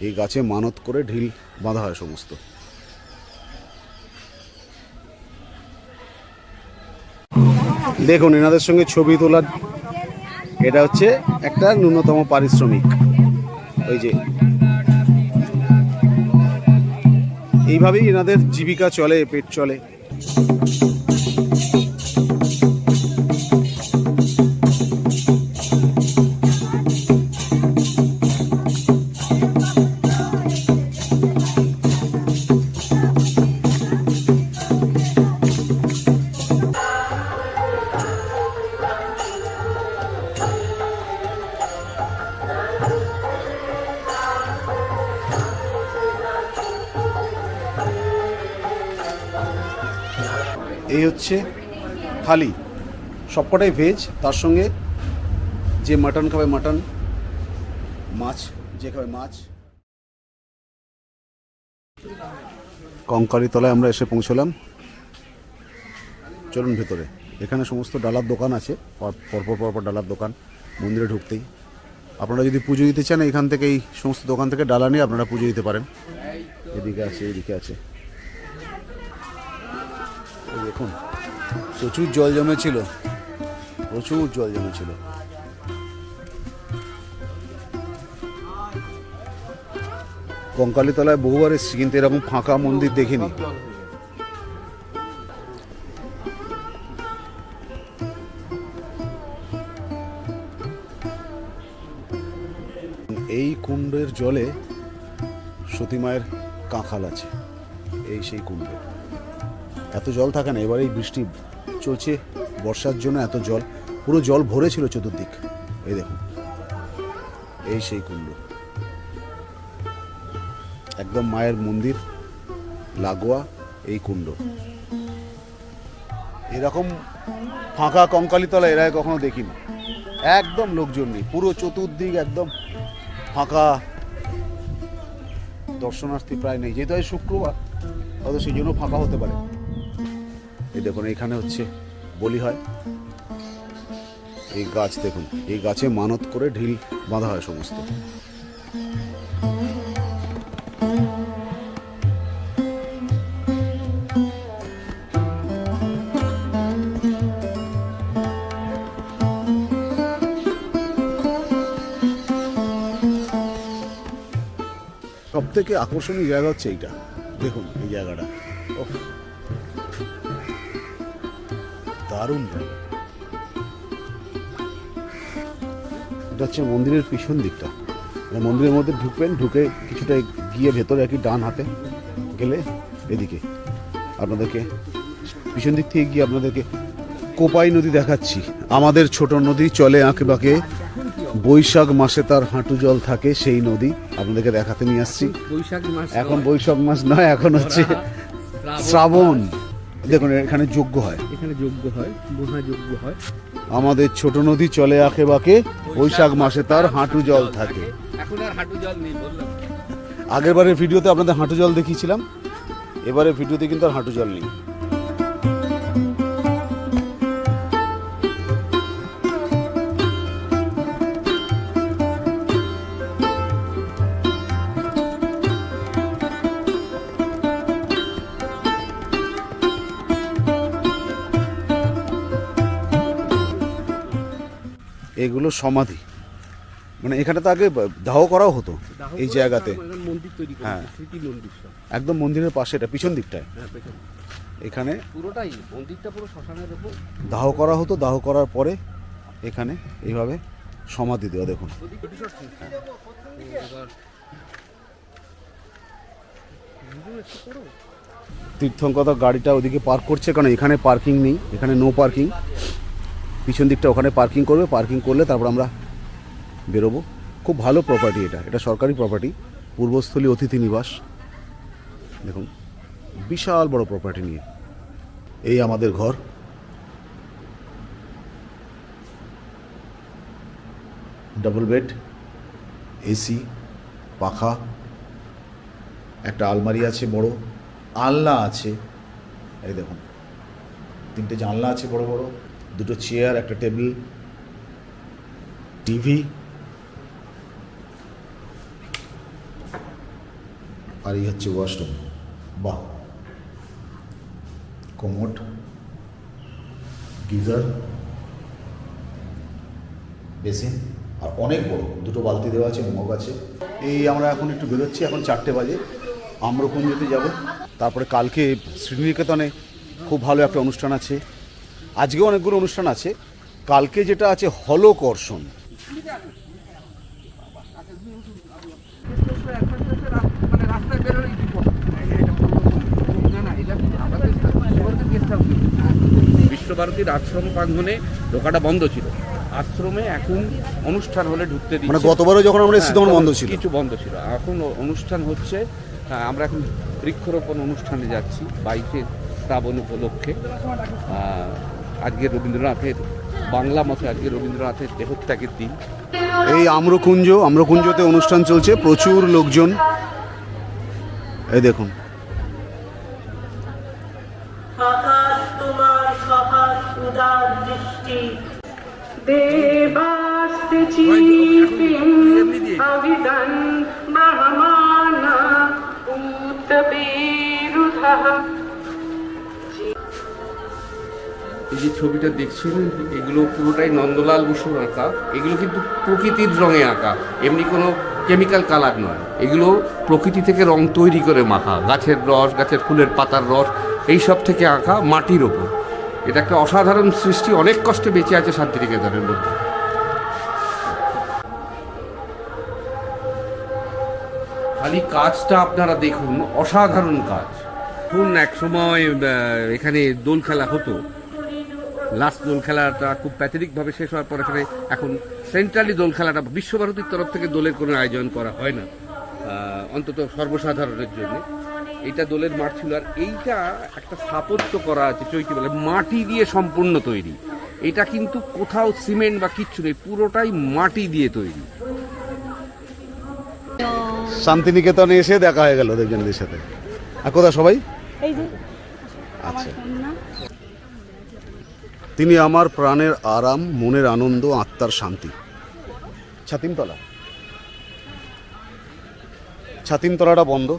এই গাছে মানত করে ঢিল বাঁধা হয় সমস্ত। দেখুন, এনাদের সঙ্গে ছবি তোলার এটা হচ্ছে একটা ন্যূনতম পারিশ্রমিক। ওই যে। এইভাবেই এনাদের জীবিকা চলে, পেট চলে। এই হচ্ছে থালি। সবকটাই ভেজ তার সঙ্গে যে মাটন খাবে মাটন মাছ, যে খাবে মাছ। কঙ্কারি তলায় আমরা এসে পৌঁছলাম। চলুন ভেতরে। এখানে সমস্ত ডালার দোকান আছে, পর- পরপর পরপর ডালার দোকান, মন্দিরে ঢুকতেই। আপনারা যদি পুজো দিতে চান, এখান থেকে এই সমস্ত দোকান থেকে ডালা নিয়ে আপনারা পুজো দিতে পারেন। এদিকে আছে এদিকে আছে। দেখুন, প্রচুর জল জমেছিল, প্রচুর জল জমেছিল। কঙ্কালীতলায় বহুবার এসেছি, কিন্তু এরকম ফাঁকা মন্দির দেখিনি। এই কুণ্ডের জলে সতীমায়ের কাঁখাল আছে, এই সেই কুণ্ড। এত জল থাকে না এবার এই বৃষ্টি চলছে, বর্ষার জন্য এত জল। পুরো জল ভরে ছিল চতুর্দিক। এই দেখুন, এই সেই কুণ্ড। একদম মায়ের মন্দির, লাগোয়া, এই কুণ্ড। এরকম ফাঁকা কঙ্কালীতলা এরা কখনো দেখিনি। একদম লোকজন নেই, পুরো চতুর্দিক একদম ফাঁকা। দর্শনার্থী প্রায় নেই, যেহেতু শুক্রবার হয়তো সেই জন্য ফাঁকা হতে পারে। এই দেখুন এখানে হচ্ছে বলি হয়। এই গাছ দেখুন, এই গাছে মানত করে ঢিল বাঁধা হয় সমস্ত। সব থেকে আকর্ষণীয় জায়গা হচ্ছে এইটা। দেখুন, এই জায়গাটা। ওফ। দারুণ জায়গা এটা হচ্ছে মন্দিরের পিছন দিকটা। মানে মন্দিরের মধ্যে ঢুকবেন ঢুকে কিছুটা গিয়ে ভেতরে আর কি ডান হাতে গেলে এদিকে আপনাদেরকে পিছন দিক থেকে গিয়ে আপনাদেরকে কোপাই নদী দেখাচ্ছি। আমাদের ছোট নদী চলে আঁকে বাঁকে। বৈশাখ মাসে তার হাঁটু জল থাকে সেই নদী আপনাদেরকে দেখাতে নিয়ে আসছি। এখন বৈশাখ মাস নয় এখন হচ্ছে শ্রাবণ। দেখুন এখানে যোগ্য হয়। এখানে যোগ্য হয় যোগ্য হয়। আমাদের ছোট নদী চলে আঁকে বাঁকে বৈশাখ মাসে তার হাঁটু জল থাকে। এখন আর হাঁটু জল নেই বললাম। আগের বারের ভিডিওতে আপনাদের হাঁটু জল দেখিয়েছিলাম এবারে ভিডিওতে কিন্তু আর হাঁটু জল নেই। এগুলো সমাধি। মানে এখানে তো আগে দাহ করাও হতো এই জায়গাতে। হ্যাঁ। একদম মন্দিরের পাশে এটা পিছন দিকটায়। হ্যাঁ, এখানে পুরোটাই মন্দিরটা পুরো শ্মশানের উপর দাহ করা হতো দাহ করার পরে এখানে এইভাবে সমাধি দেওয়া দেখুন। তীর্থঙ্কর গাড়িটা ওদিকে পার্ক করছে কারণ এখানে পার্কিং নেই এখানে নো পার্কিং পিছন দিকটা ওখানে পার্কিং করবে পার্কিং করলে তারপর আমরা বেরোবো। খুব ভালো প্রপার্টি এটা এটা সরকারি প্রপার্টি পূর্বস্থলী অতিথি নিবাস। দেখুন, বিশাল বড় প্রপার্টি নিয়ে। এই আমাদের ঘর। ডাবল বেড এসি পাখা। একটা আলমারি আছে বড়, আলনা আছে। এই দেখুন, তিনটে জানলা আছে বড় বড়। দুটো চেয়ার একটা টেবিল টিভি আর এই হচ্ছে ওয়াশরুম বাহ! কোমোট গিজার বেসিন আর অনেক বড়, দুটো বালতি দেওয়া আছে, মগ আছে। এই আমরা এখন একটু বেরোচ্ছি, এখন চারটে বাজে। আম্রকুঞ্জতে যাব। তারপরে কালকে শ্রীনিকেতনে খুব ভালো একটা অনুষ্ঠান আছে। আজকেও অনেকগুলো অনুষ্ঠান আছে। কালকে যেটা আছে হলকর্ষণ। বিশ্বভারতীর আশ্রম প্রাঙ্গনে ঢোকাটা বন্ধ ছিল। আশ্রমে এখন অনুষ্ঠান হলে ঢুকতে দিচ্ছে। মানে গতবারও যখন আমরা এসেছি তখন হ্যাঁ, বন্ধ ছিল। কিছু বন্ধ ছিল। এখন অনুষ্ঠান হচ্ছে হ্যাঁ, আমরা এখন বৃক্ষরোপণ অনুষ্ঠানে যাচ্ছি বাইশে শ্রাবণ উপলক্ষে। আজকে রবীন্দ্রনাথের বাংলা মতে আজকে রবীন্দ্রনাথের দেহত্যাগের দিন। এই আম্রকুঞ্জ আম্রকুঞ্জতে অনুষ্ঠান চলছে প্রচুর লোকজন। এই দেখুন। দেবাস্তে এই যে ছবিটা দেখছেন, এগুলো পুরোটাই নন্দলাল বসুর আঁকা। এগুলো কিন্তু প্রকৃতির রঙে আঁকা, এমনি কোনো কেমিক্যাল কালার নয়। এগুলো প্রকৃতি থেকে রং তৈরি করে মাখা, গাছের রস, গাছের ফুলের পাতার রস, এই সব থেকে আঁকা মাটির ওপর। এটা একটা অসাধারণ সৃষ্টি, অনেক কষ্টে বেঁচে আছে শান্তিনিকেতনের মধ্যে। খালি কাজটা আপনারা দেখুন, অসাধারণ কাজ। শুন এক সময় এখানে দোল খেলা হতো লাস্ট দোল খেলাটা খুব প্যাথেটিকভাবে শেষ হওয়ার পরে এখানে এখন সেন্ট্রালি দোল খেলাটা বিশ্বভারতীর তরফ থেকে দোলের কোনো আয়োজন করা হয় না অন্তত সর্বসাধারণের জন্য। এইটা দোলের মাঠ ছিল আর এইটা একটা স্থাপত্য করা আছে চৈতি বলে মাটি দিয়ে সম্পূর্ণ তৈরি। এটা কিন্তু কোথাও সিমেন্ট বা কিচ্ছু নেই পুরোটাই মাটি দিয়ে তৈরি। শান্তিনিকেতনে এসে দেখা হয়ে গেল দেবজনদের সাথে। আর কোথা সবাই? আচ্ছা। তিনি আমার প্রাণের আরাম, মনের আনন্দ, আত্মার শান্তি। ছাতিমতলা। ছাতিমতলাটা বন্ধ,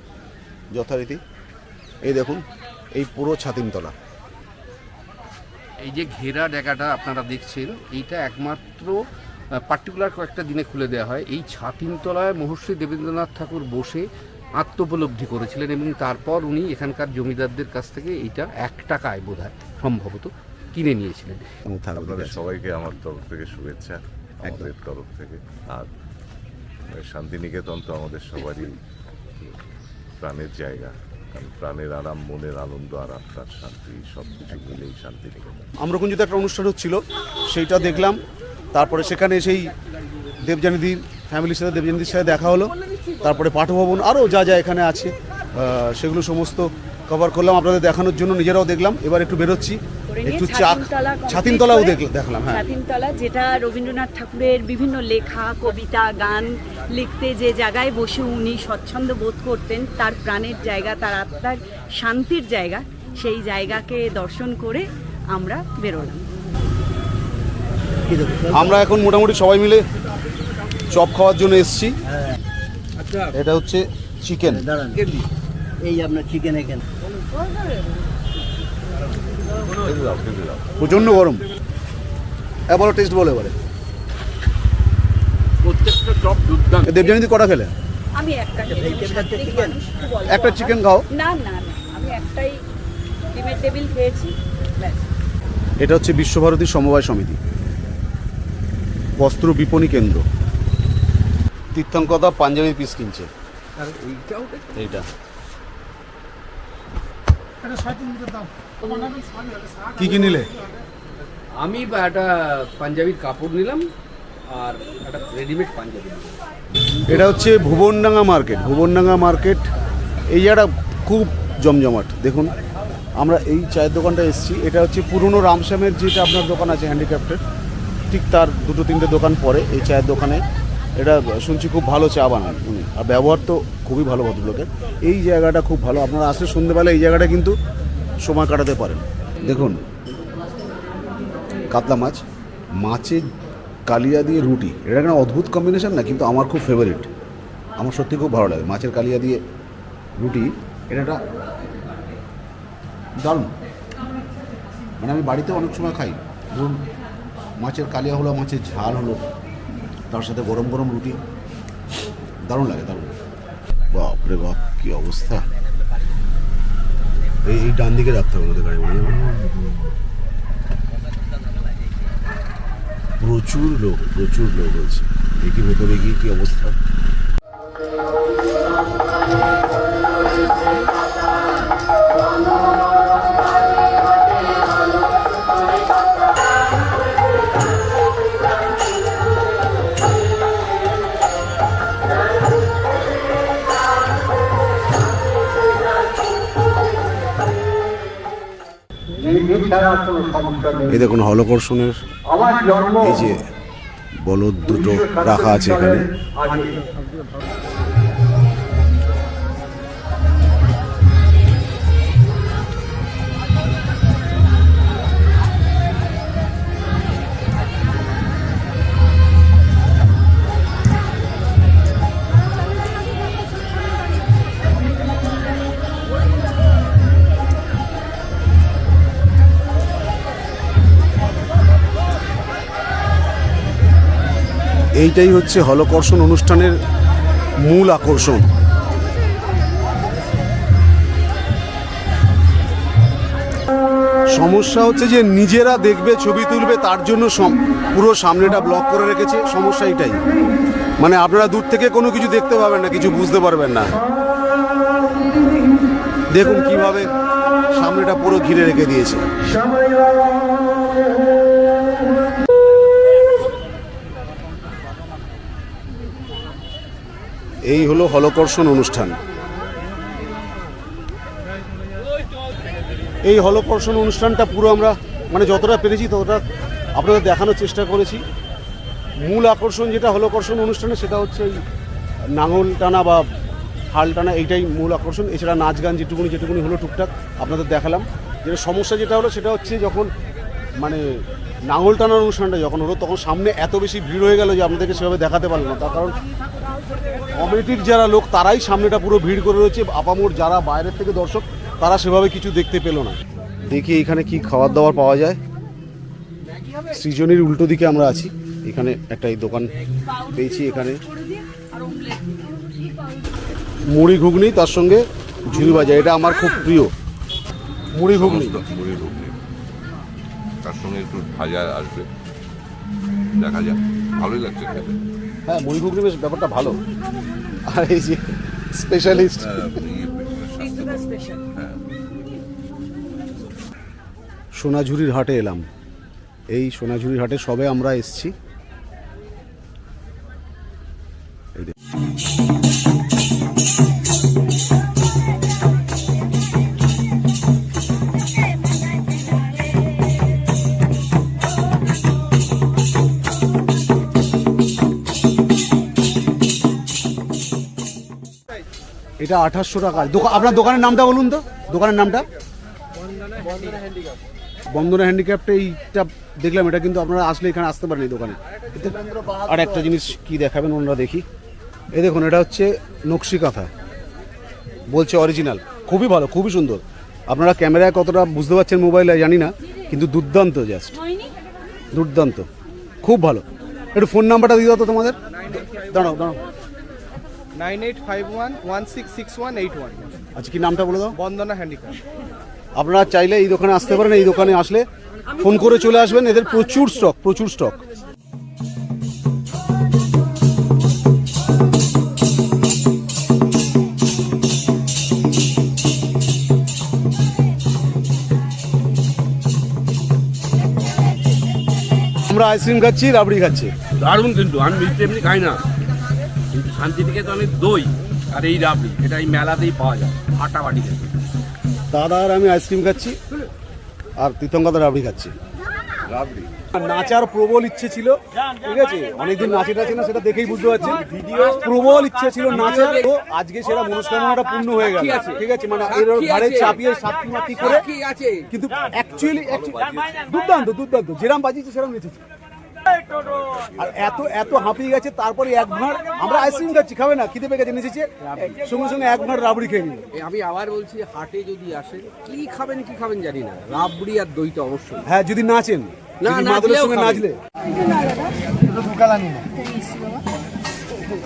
যথারীতি। এই দেখুন, এই পুরো ছাতিমতলা। এই যে ঘেরা জায়গাটা আপনারা দেখছেন, এইটা একমাত্র পার্টিকুলার কয়েকটা দিনে খুলে দেওয়া হয়। এই ছাতিমতলায় মহর্ষি দেবেন্দ্রনাথ ঠাকুর বসে আত্মোপলব্ধি করেছিলেন এবং তারপর উনি এখানকার জমিদারদের কাছ থেকে এইটা এক টাকায় বোধ সম্ভবত। কিনে নিয়েছিলেন। এবং আপনাদের সবাইকে আমার তরফ থেকে শুভেচ্ছা আমাদের তরফ থেকে। আর শান্তিনিকেতন তো আমাদের সবারই প্রাণের জায়গা। কারণ প্রাণের আরাম মনের আনন্দ আর আত্মার শান্তি সব কিছু মিলেই শান্তিনিকেতন। আম্রকুঞ্জতে একটা অনুষ্ঠান হচ্ছিল সেইটা দেখলাম। তারপরে সেখানে সেই দেবজানিদির ফ্যামিলির সাথে দেবজানিদির সাথে দেখা হলো। তারপরে পাঠভবন আরও যা যা এখানে আছে সেগুলো সমস্ত কভার করলাম। আপনাদের দেখানোর জন্য নিজেরাও দেখলাম। এবার একটু বেরোচ্ছি। করে নিয়ে ছাতিমতলা ছাতিমতলাও দেখলাম হ্যাঁ। ছাতিমতলা যেটা রবীন্দ্রনাথ ঠাকুরের বিভিন্ন লেখা কবিতা গান লিখতে যে জায়গায় বসে উনি স্বচ্ছন্দ বোধ করতেন তার প্রাণের জায়গা তার আত্মার শান্তির জায়গা সেই জায়গাকে দর্শন করে আমরা বেরোলাম। আমরা এখন মোটামুটি সবাই মিলে চপ খাওয়ার জন্য এসেছি। আচ্ছা। এটা হচ্ছে চিকেন দাঁড়ান। এই আপনার চিকেন এখানে। প্রচণ্ড গরম। এবারও টেস্ট বলো এবারে। দুর্দান্ত। কটা খেলে? আমি একটা চিকেন খাও। না না না আমি একটাই ডিমের টেবিল খেয়েছি এটা হচ্ছে বিশ্বভারতী সমবায় সমিতি। বস্ত্র বিপণী কেন্দ্র। তীর্থঙ্কতা পাঞ্জাবি পিস কিনছে। এইটা। কি কি নিলে? আমি বা একটা পাঞ্জাবির কাপড় নিলাম আর একটা রেডিমেড পাঞ্জাবি এটা হচ্ছে ভুবনডাঙ্গা মার্কেট ভুবনডাঙ্গা মার্কেট। এই জায়গাটা খুব জমজমাট দেখুন। আমরা এই চায়ের দোকানটা এসেছি। এটা হচ্ছে পুরনো রামশ্যামের যেটা আপনার দোকান আছে হ্যান্ডিক্রাফটের ঠিক তার দুটো তিনটে দোকান পরে এই চায়ের দোকানে। এটা শুনছি খুব ভালো চা বানান উনি। আর ব্যবহার তো খুবই ভালো ভদ্রলোকের। এই জায়গাটা খুব ভালো, আপনারা আসলে সন্ধ্যেবেলা এই জায়গাটা কিন্তু সময় কাটাতে পারেন। দেখুন, কাতলা মাছ, মাছের কালিয়া দিয়ে রুটি, এটা একটা অদ্ভুত কম্বিনেশন না, কিন্তু আমার খুব ফেভারিট আমার সত্যি খুব ভালো লাগে। মাছের কালিয়া দিয়ে রুটি, এটা একটা দারুণ। মানে আমি বাড়িতে অনেক সময় খাই। ধরুন, মাছের কালিয়া হলো, মাছের ঝাল হলো তার সাথে গরম গরম রুটি। দারুণ লাগে, দারুণ। বাপরে বাপ, কি অবস্থা। এই এই ডান দিকে রাখতে হবে আমাদের গাড়ি মানে প্রচুর লোক প্রচুর লোক হয়েছে দেখি ভেতরে গিয়ে কি অবস্থা? এই দেখুন হলকর্ষণের এই যে বলদ দুটো রাখা আছে এখানে। এইটাই হচ্ছে হলকর্ষণ অনুষ্ঠানের মূল আকর্ষণ। সমস্যা হচ্ছে যে নিজেরা দেখবে, ছবি তুলবে, তার জন্য পুরো সামনেটা ব্লক করে রেখেছে, সমস্যা এটাই মানে আপনারা দূর থেকে কোনো কিছু দেখতে পাবেন না, কিছু বুঝতে পারবেন না। দেখুন কীভাবে সামনেটা পুরো ঘিরে রেখে দিয়েছে। এই হলো হলকর্ষণ অনুষ্ঠান। এই হলকর্ষণ অনুষ্ঠানটা পুরো আমরা মানে যতটা পেরেছি ততটা আপনাদের দেখানোর চেষ্টা করেছি। মূল আকর্ষণ যেটা হলকর্ষণ অনুষ্ঠানে সেটা হচ্ছে এই নাঙল টানা বা হাল টানা, এইটাই মূল আকর্ষণ। এছাড়া নাচ গান যেটুকুনি যেটুকুনি হলো টুকটাক আপনাদের দেখালাম। যেটা সমস্যা যেটা হলো সেটা হচ্ছে যখন মানে নাঙল টানার অনুষ্ঠানটা যখন হলো, তখন সামনে এত বেশি ভিড় হয়ে গেল যে আপনাদেরকে সেভাবে দেখাতে পারল না। তার কারণ কমিটির যারা লোক, তারাই সামনেটা পুরো ভিড় করে রয়েছে। আপামোর যারা বাইরের থেকে দর্শক, তারা সেভাবে কিছু দেখতে পেল না। দেখি এখানে কি খাবার দাবার পাওয়া যায়। সৃজনীর উল্টো দিকে আমরা আছি। এখানে একটা এই দোকান পেয়েছি এখানে। মুড়ি ঘুগনি, তার সঙ্গে ঝুড়ি ভাজা, এটা আমার খুব প্রিয়। মুড়ি ঘুগনি। মুড়ি ঘুগনি। তার সঙ্গে একটু ভাজা আসবে। দেখা যাক, ভালোই লাগছে খেতে। হ্যাঁ মুড়ি ঘুগনি বেশ ব্যাপারটা ভালো। আর এই যে স্পেশালিস্ট ইয়ে, স্বাস্থ্যকর। হ্যাঁ। সোনাঝুরির হাটে এলাম। এই সোনাঝুরির হাটে সবে আমরা এসছি। এটা আঠাশশো টাকা। আপনার দোকানের নামটা বলুন তো। দোকানের নামটা? বন্দনা হ্যান্ডিক্যাপ্টে এইটা দেখলাম এটা কিন্তু আপনারা আসলে এখানে আসতে পারেন এই দোকানে। আর একটা জিনিস কি দেখাবেন ওনারা দেখি। এই দেখুন এটা হচ্ছে নকশি কাঁথা। বলছে অরিজিনাল খুবই ভালো খুবই সুন্দর। আপনারা ক্যামেরায় কতটা বুঝতে পারছেন মোবাইলে জানি না কিন্তু দুর্দান্ত জাস্ট দুর্দান্ত। খুব ভালো। একটু ফোন নাম্বারটা দিয়ে দাও তো তোমাদের। দাঁড়াও দাঁড়াও। Nine eight five one one six six one eight one. আচ্ছা কি নামটা বলে দাও? বন্দনা হ্যান্ডিক্রাফট আপনারা চাইলে এই দোকানে আসতে পারেন এই দোকানে আসলে ফোন করে চলে আসবেন এদের প্রচুর স্টক প্রচুর স্টক আমরা আইসক্রিম খাচ্ছি রাবড়ি খাচ্ছি। দারুণ কিন্তু আমি এমনি খাই না। শান্তিনিকেতনের দই আর এই রাবড়ি এটা এই মেলাতেই পাওয়া যায় আটা বাটি খেতে। দাদা আর আমি আইসক্রিম খাচ্ছি আর তীর্থঙ্কাদের রাবড়ি খাচ্ছি। রাবড়ি। নাচার প্রবল ইচ্ছে ছিল ঠিক আছে? অনেকদিন নাচে টাচে না সেটা দেখেই বুঝতে পারছেন ভিডিও প্রবল ইচ্ছে ছিল নাচার তো আজকে সেটা মনস্কামনাটা পূর্ণ হয়ে গেল। ঠিক আছে? মানে এর ঘাড়ে চাপিয়ে সাতটি মাতি করে কিন্তু অ্যাকচুয়ালি দুর্দান্ত দুর্দান্ত। যেরাম বাজিয়েছে সেরাম নেচেছে। আর এত এত হাঁপিয়ে গেছে তারপরে এক ভাঁড় আমরা আইসক্রিম খাচ্ছি খাবে না খিদে পেয়ে গেছে নেচেছে সঙ্গে সঙ্গে এক ভাঁড় রাবড়ি খেয়ে নিল। আমি আবার বলছি হাটে যদি আসেন কি খাবেন কি খাবেন জানি না রাবড়ি আর দইটা অবশ্যই। হ্যাঁ যদি নাচেন না, যদি মাদলের সঙ্গে নাচলে।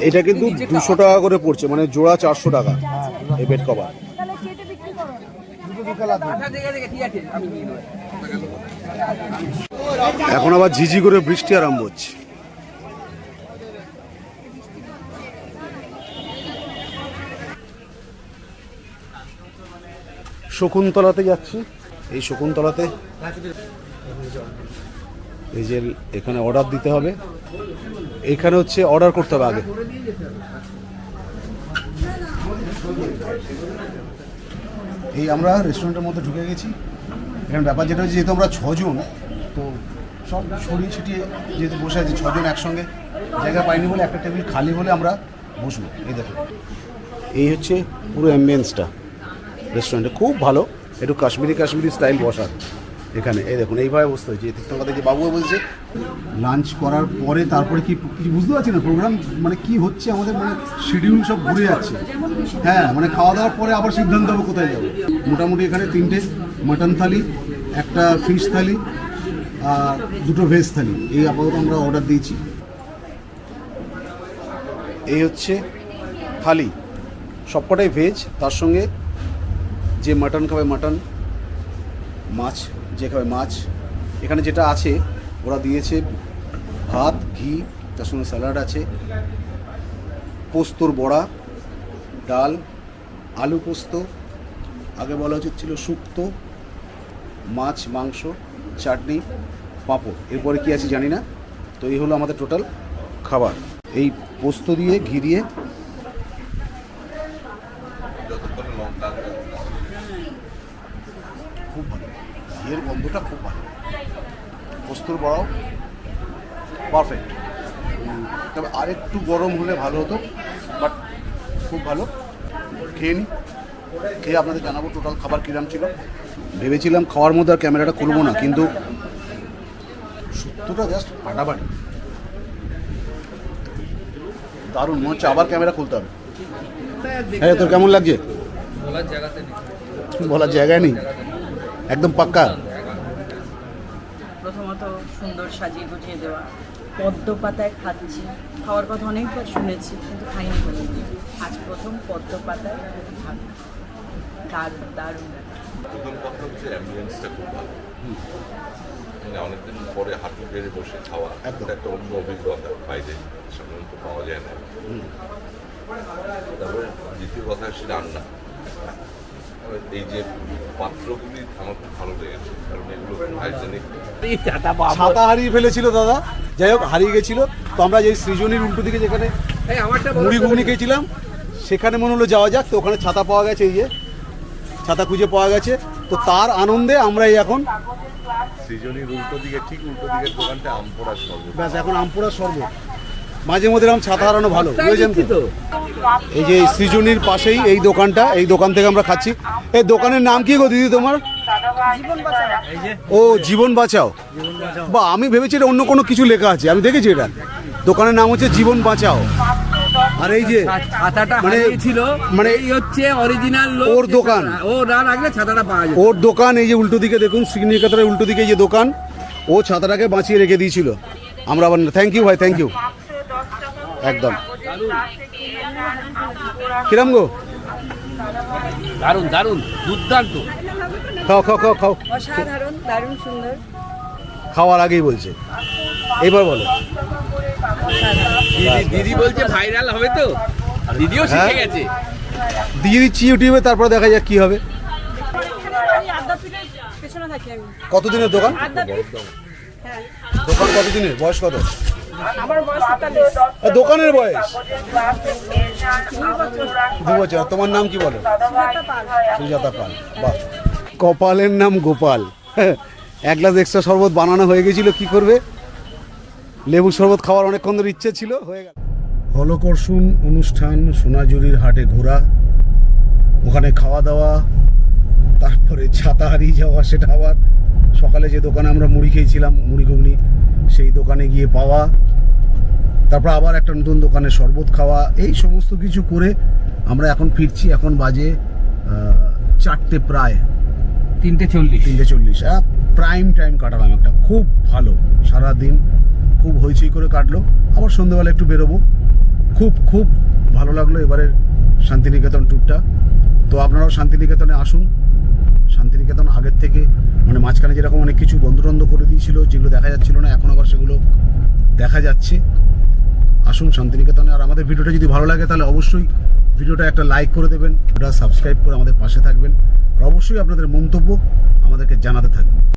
এটা কিন্তু দুশো টাকা করে পড়ছে মানে জোড়া চারশো টাকা এই বেড কভার এখন আবার ঝিঝি করে বৃষ্টি আরম্ভ হচ্ছে। শকুন্তলাতে যাচ্ছি। এই শকুন্তলাতে। এই যে এখানে অর্ডার দিতে হবে। এখানে হচ্ছে অর্ডার করতে হবে আগে। এই আমরা রেস্টুরেন্টের মধ্যে ঢুকে গেছি। এখানে ব্যাপার যেটা হচ্ছে, যেহেতু আমরা ছজন তো সব ছড়িয়ে ছিটিয়ে যেহেতু বসে আছি, ছজন একসঙ্গে, জায়গা পাইনি বলে একটা টেবিল খালি হলে আমরা বসবো। এই দেখো। এই হচ্ছে পুরো অ্যাম্বিয়েন্সটা রেস্টুরেন্টে খুব ভালো। একটু কাশ্মীরি কাশ্মীরি স্টাইল বসার। এখানে, এই দেখুন, এইভাবে বসতে হয়েছে। কথা যে বাবু বলছে লাঞ্চ করার পরে তারপরে কি, কিছু বুঝতে পারছি না প্রোগ্রাম মানে কি হচ্ছে আমাদের মানে শিডিউল সব ঘুরে যাচ্ছে। হ্যাঁ মানে খাওয়া দাওয়ার পরে আবার সিদ্ধান্ত হবে কোথায় যাব। মোটামুটি এখানে তিনটে মাটন থালি, একটা ফিশ থালি দুটো ভেজ থালি। এই আপাতত আমরা অর্ডার দিয়েছি। এই হচ্ছে থালি। সবকটাই ভেজ তার সঙ্গে যে মাটন খাবে মাটন মাছ, যে খাবে মাছ। এখানে যেটা আছে, ওরা দিয়েছে ভাত, ঘি, তার সঙ্গে স্যালাড আছে, পোস্তর বড়া, ডাল, আলু পোস্ত, আগে বলা উচিত ছিল শুক্তো, মাছ, মাংস চাটনি, পাঁপড়। এরপরে কি আছে জানি না, তো এই হলো আমাদের টোটাল খাবার। এই পোস্ত দিয়ে, ঘি দিয়ে। খুব ভালো। ঘিয়ের গন্ধটা খুব ভালো। পোস্তর বড়াও পারফেক্ট তবে আরেকটু গরম হলে ভালো হতো বাট খুব ভালো। খেয়ে নিই খেয়ে আপনাদের জানাব টোটাল খাবার কিরাম ছিল। ভেবেছিলাম খাওয়ার মধ্যে আর ক্যামেরাটা খুলবো না কিন্তু সত্যটা জাস্ট ফাটাফাটি। দারুণ মনে হচ্ছে আবার ক্যামেরা খুলতে হবে। হ্যাঁ তোর কেমন লাগছে? বলার জায়গায় নেই? একদম পাক্কা? প্রথমত সুন্দর সাজিয়ে গুছিয়ে দেওয়া। পদ্ম পাতায় খাচ্ছি। খাওয়ার কথা অনেকবার শুনেছি কিন্তু খাইনি আজ প্রথম পদ্ম পাতায় দারুণ। প্রথম কথা হচ্ছে অ্যাম্বুলেন্সটা খুব ভালো। মানে অনেকদিন পরে হাঁটু গেড়ে বসে খাওয়া একটা অন্য অভিজ্ঞতা বাইরে। সাধারণত পাওয়া যায় না। তারপরে দ্বিতীয় কথা হচ্ছে রান্না। এই যে পাত্রগুলি আমার খুব ভালো লেগেছে কারণ এগুলো হাইজেনিক ছাতা হারিয়ে ফেলেছিল দাদা। যাই হোক হারিয়ে গেছিল। তো আমরা যে সৃজনীর উল্টো দিকে যেখানে এই আমারটা মুড়ি ঘুগনি খেয়েছিলাম সেখানে মনে হলো যাওয়া যাক তো ওখানে ছাতা পাওয়া গেছে এই যে। ছাতা খুঁজে পাওয়া গেছে। তো তার আনন্দে আমরা এই এখন সৃজনীর উল্টো দিকে ঠিক উল্টো দিকের দোকানটা আমপোড়া সর্ব। ব্যাস এখন আমপুরা শরবত মাঝে মধ্যে এরকম ছাতা হারানো ভালো বুঝেছেন তো? এই যে সৃজনীর পাশেই এই দোকানটা এই দোকান থেকে আমরা খাচ্ছি। এই দোকানের নাম কি গো দিদি তোমার? ও জীবন বাঁচাও। বা আমি ভেবেছি এটা অন্য কোনো কিছু লেখা আছে আমি দেখেছি এটা। দোকানের নাম হচ্ছে জীবন বাঁচাও। আর এই যে ছাতাটা মানে- হারিয়েছিল মানে- মানে এই হচ্ছে অরিজিনাল ওর দোকান। ও না রাখলে ছাতাটা পাওয়া যায় ওর দোকান এই যে উল্টো দিকে দেখুন শ্রীনিকেতনের উল্টো দিকে যে দোকান ও ছাতাটাকে বাঁচিয়ে রেখে দিয়েছিল। আমরা আবার থ্যাংক ইউ ভাই থ্যাংক ইউ একদম। কিরম গো? দারুণ দারুণ দুর্দান্ত। খাও খাও খাও খাও। অসাধারণ দারুণ সুন্দর। খাওয়ার আগেই বলছে। এবার বলো। দিদি দিদি বলছে ভাইরাল হবে তো। দিদিও শিখে হ্যাঁ। গেছে। দিয়ে দিচ্ছি ইউটিউবে তারপরে দেখা যাক কি হবে। কতদিনের দোকান? দোকান কতদিনের? বয়স কত? আমার বয়স এ, দোকানের বয়স? দু বছর। তোমার নাম কি বলো? সুজাতা পাল। বাহ। কপালের নাম গোপাল। এক গ্লাস এক্সট্রা শরবত বানানো হয়ে গেছিল কি করবে? লেবু শরবত খাওয়ার অনেকক্ষণ ধরে ইচ্ছে ছিল হয়ে গেল। হলকর্ষণ অনুষ্ঠান সোনাঝুরির হাটে ঘোরা ওখানে খাওয়া দাওয়া তারপরে ছাতা হারিয়ে যাওয়া সেটা আবার সকালে যে দোকানে আমরা মুড়ি খেয়েছিলাম মুড়ি ঘুগনি সেই দোকানে গিয়ে পাওয়া তারপর আবার একটা নতুন দোকানে শরবত খাওয়া এই সমস্ত কিছু করে আমরা এখন ফিরছি এখন বাজে চারটে প্রায়। তিনটে চল্লিশ। তিনটে চল্লিশ। প্রাইম টাইম কাটালাম একটা। খুব ভালো। সারা দিন খুব হইচই করে কাটলো। আবার সন্ধ্যেবেলা একটু বেরোবো। খুব খুব ভালো লাগল এবারের শান্তিনিকেতন ট্যুরটা তো আপনারাও শান্তিনিকেতনে আসুন। শান্তিনিকেতন আগের থেকে মানে মাঝখানে যেরকম অনেক কিছু বন্ধ টন্ধ করে দিয়েছিল, যেগুলো দেখা যাচ্ছিল না, এখন আবার সেগুলো দেখা যাচ্ছে। আসুন শান্তিনিকেতনে। আর আমাদের ভিডিওটা যদি ভালো লাগে, তাহলে অবশ্যই ভিডিওটা একটা লাইক করে দেবেন ওটা সাবস্ক্রাইব করে আমাদের পাশে থাকবেন। আর অবশ্যই আপনাদের মন্তব্য আমাদেরকে জানাতে থাকবেন।